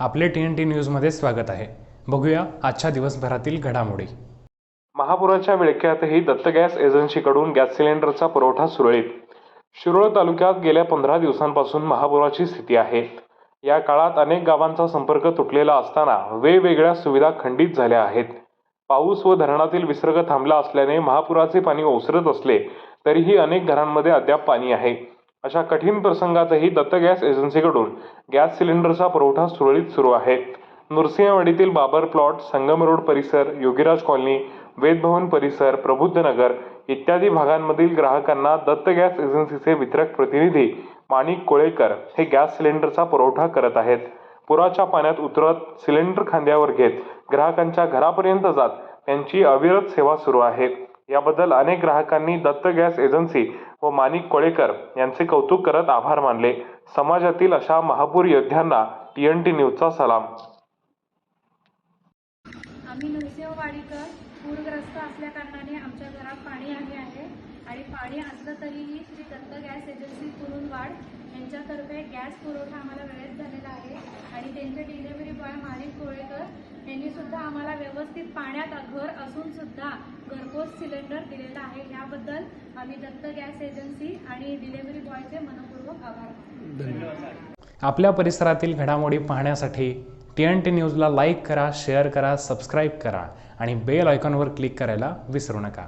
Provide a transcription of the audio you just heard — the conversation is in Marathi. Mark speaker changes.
Speaker 1: आपले टी एन टी न्यूजमध्ये स्वागत आहे. बघूया आजच्या दिवसभरातील घडामोडी.
Speaker 2: महापुराच्या विळख्यातही दत्त गॅस एजन्सीकडून गॅस सिलेंडरचा पुरवठा सुरळीत. शिरोळ तालुक्यात गेल्या पंधरा दिवसांपासून महापुराची स्थिती आहे. या काळात अनेक गावांचा संपर्क तुटलेला असताना वेगवेगळ्या सुविधा खंडित झाल्या आहेत. पाऊस व धरणातील विसर्ग थांबला असल्याने महापुराचे पाणी ओसरत असले तरीही अनेक घरांमध्ये अद्याप पाणी आहे. अशा कठीण प्रसंगातही दत्त गॅस एजन्सीकडून गॅस सिलेंडरचा पुरवठा सुरळीत सुरू आहे. नृसिंहवाडीतील बाबर प्लॉट संगम रोड परिसर योगीराज कॉलनी वेदभवन परिसर प्रबुद्ध नगर इत्यादी भागांमधील ग्राहकांना दत्त गॅस एजन्सीचे वितरक प्रतिनिधी माणिक कोळेकर हे गॅस सिलेंडरचा पुरवठा करत आहेत. पुराच्या पाण्यात उतरत सिलेंडर खांद्यावर घेत ग्राहकांच्या घरापर्यंत जात त्यांची अविरत सेवा सुरू आहे. याबद्दल अनेक ग्राहकांनी दत्त गॅस एजन्सी व माणिक कोळेकर यांचे कौतुक करत आभार मानले. समाजातील अशा महापूर योद्ध्यांना पी एन टी न्यूजचा सलाम.
Speaker 3: आम्ही नृसिंहवाडीकर पूरग्रस्त असल्या कारणाने आमच्या घरात पाणी आले आहे आणि पाणी असलं तरीही श्री दत्त गॅस एजन्सी कुरुंदवाड यांच्यातर्फे गॅस पुरवठा आम्हाला वेळेत झालेला आहे आणि त्यांचे डिलिव्हरी बॉय माणिक कोळेकर यांनी सुद्धा आम्हाला व्यवस्थित पाण्यात घर असून सुद्धा घरपोच सिलेंडर दिलेला आहे. याबद्दल आम्ही दत्त गॅस एजन्सी आणि डिलेव्हरी बॉयचे मनपूर्वक आभार. मानतो.
Speaker 1: आपल्या परिसरातील घडामोडी पाहण्यासाठी टी एन टी न्यूजला लाईक करा शेअर करा सबस्क्राईब करा आणि बेल आयकॉनवर क्लिक करायला विसरू नका.